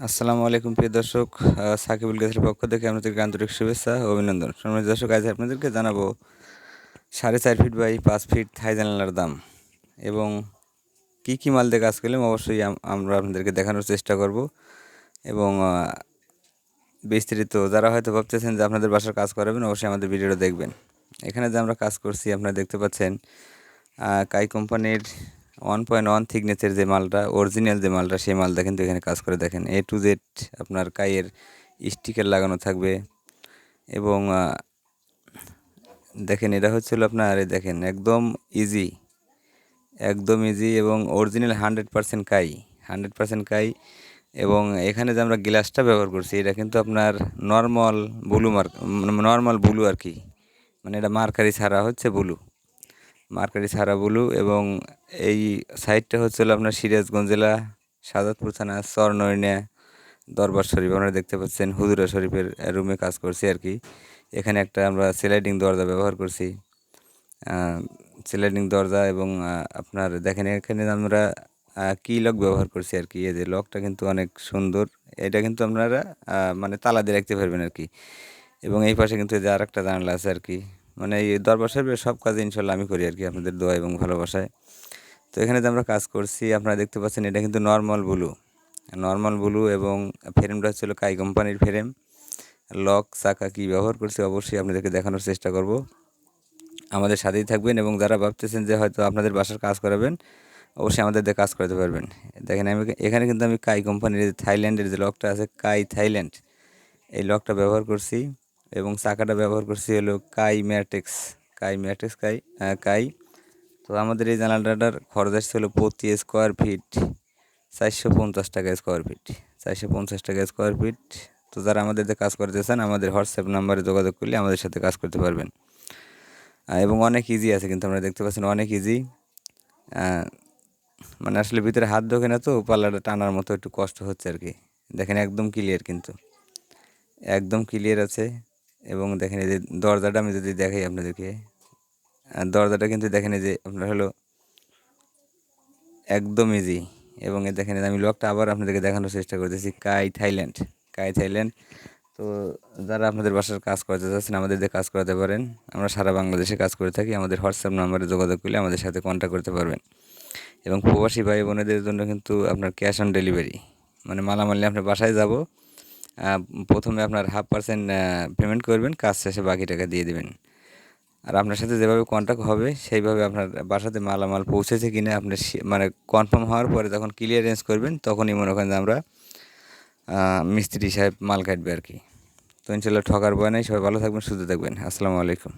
আসসালামু আলাইকুম প্রিয় দর্শক সাকিবুল গাছের পক্ষ থেকে আপনাদেরকে আন্তরিক শুভেচ্ছা ও অভিনন্দন। সম্মানিত দর্শক আজ আপনাদেরকে জানাব সাড়ে চার ফিট বাই পাঁচ ফিট থাই জানালার দাম এবং কি কি মাল দিয়ে কাজ করলাম অবশ্যই আমরা আপনাদেরকে দেখানোর চেষ্টা করব এবং আহ, বিস্তারিত যারা হয়তো ভাবতেছেন যে আপনাদের বাসার কাজ করাবেন অবশ্যই আমাদের ভিডিওটা দেখবেন। এখানে যে আমরা কাজ করছি আপনারা দেখতে পাচ্ছেন কাই কোম্পানির ওয়ান পয়েন্ট ওয়ান থিকনেসের যে মালটা অরিজিনাল যে মালটা, সেই মালটা কিন্তু এখানে কাজ করে দেখেন। এ টু জেড আপনার কাইয়ের স্টিকার লাগানো থাকবে এবং দেখেন এটা হচ্ছিল আপনার দেখেন, একদম ইজি একদম ইজি এবং অরিজিনাল হান্ড্রেড পার্সেন্ট কাই হান্ড্রেড পার্সেন্ট কাই এবং এখানে যে আমরা গ্লাসটা ব্যবহার করছি, এটা কিন্তু আপনার normal blue mark normal blue আর কি মানে এটা মার্কারি ছাড়া হচ্ছে ব্লু মার্কারি ছাড়া ব্লু এবং এই সাইডটা হচ্ছিল আপনার সিরাজগঞ্জ জেলা সাজাদপুর থানা চরনয়না দরবার শরীফ। আপনারা দেখতে পাচ্ছেন হুজুরা শরীফের রুমে কাজ করছি আর কি। এখানে একটা আমরা স্লাইডিং দরজা ব্যবহার করছি। স্লাইডিং দরজা এবং আপনার দেখেন এখানে আমরা কি লক ব্যবহার করছি আর কি। এই যে লকটা কিন্তু অনেক সুন্দর। এটা কিন্তু আপনারা মানে তালা দিয়ে রাখতে পারবেন আর কি। এবং এই পাশে কিন্তু এই যে আর একটা জানালা আছে আর কি। মানে এই দরবার সাহেবের সব কাজ ইনশাল্লাহ আমি করি আর কি, আপনাদের দোয়া এবং ভালোবাসায়। তো এখানে যে আমরা কাজ করছি, আপনারা দেখতে পাচ্ছেন এটা কিন্তু নর্মাল ব্লু নর্মাল ব্লু এবং ফ্রেমটা হচ্ছিল কাই কোম্পানির ফ্রেম লক চাকা কি ব্যবহার করছি, অবশ্যই আপনাদেরকে দেখানোর চেষ্টা করব। আমাদের সাথেই থাকবেন এবং যারা ভাবতেছেন যে হয়তো আপনাদের বাসার কাজ করাবেন, অবশ্যই আমাদের দিয়ে কাজ করাতে পারবেন। দেখেন আমি এখানে কিন্তু আমি কাই কোম্পানির থাইল্যান্ডের যে লকটা আছে কাই থাইল্যান্ড এই লকটা ব্যবহার করছি। এবং চাকাটা ব্যবহার করছি হলো কাই ম্যাট্রিক্স কাই ম্যাট্রিক্স, কাই কাই। তো আমাদের এই জানালাটার খরচ আসছে হলো প্রতি স্কোয়ার ফিট চারশো পঞ্চাশ টাকা স্কোয়ার ফিট চারশো পঞ্চাশ টাকা স্কোয়ার ফিট তো যারা আমাদের কাজ করতে চান, আমাদের হোয়াটসঅ্যাপ নাম্বারে যোগাযোগ করলে আমাদের সাথে কাজ করতে পারবেন। এবং অনেক ইজি আছে, কিন্তু আমরা দেখতে পাচ্ছেন অনেক ইজি মানে আসলে ভিতরে হাত ঢোকে না তো, পাল্লাটা টানার মতো একটু কষ্ট হচ্ছে আর কি। দেখেন একদম ক্লিয়ার কিন্তু। একদম ক্লিয়ার আছে। এবং দেখেন এই যে দরজাটা আমি যদি দেখাই আপনাদেরকে দরজাটা কিন্তু দেখেন এই যে আপনার হলো একদম ইজি এবং এই দেখেন আমি লকটা আবার আপনাদেরকে দেখানোর চেষ্টা করতেছি, কাই থাইল্যান্ড কাই থাইল্যান্ড। তো যারা আপনাদের বাসার কাজ করতে চাচ্ছেন, আমাদের দিয়ে কাজ করাতে পারেন। আমরা সারা বাংলাদেশে কাজ করে থাকি। আমাদের হোয়াটসঅ্যাপ নাম্বারে যোগাযোগ করলে আমাদের সাথে কন্ট্যাক্ট করতে পারবেন। এবং প্রবাসী ভাই বোনেদের জন্য কিন্তু আপনার ক্যাশ অন ডেলিভারি মানে মালামাল নিয়ে আপনার বাসায় যাব প্রথমে আপনার হাফ পার্সেন্ট পেমেন্ট করবেন, কাজ শেষে বাকি টাকা দিয়ে দেবেন। আর আপনার সাথে যেভাবে কন্ট্যাক্ট হবে, সেইভাবে আপনার বাসাতে মালামাল পৌঁছেছে কিনা, আপনি মানে কনফার্ম হওয়ার পরে যখন ক্লিয়ারেন্স করবেন, তখনই মনে করেন যে আমরা মিস্ত্রি সাহেব মাল কাটবে আর কি। তো ইনশাল্লাহ ঠকার বয় নাই, সবাই ভালো থাকবেন, সুস্থ থাকবেন। আসসালামু আলাইকুম।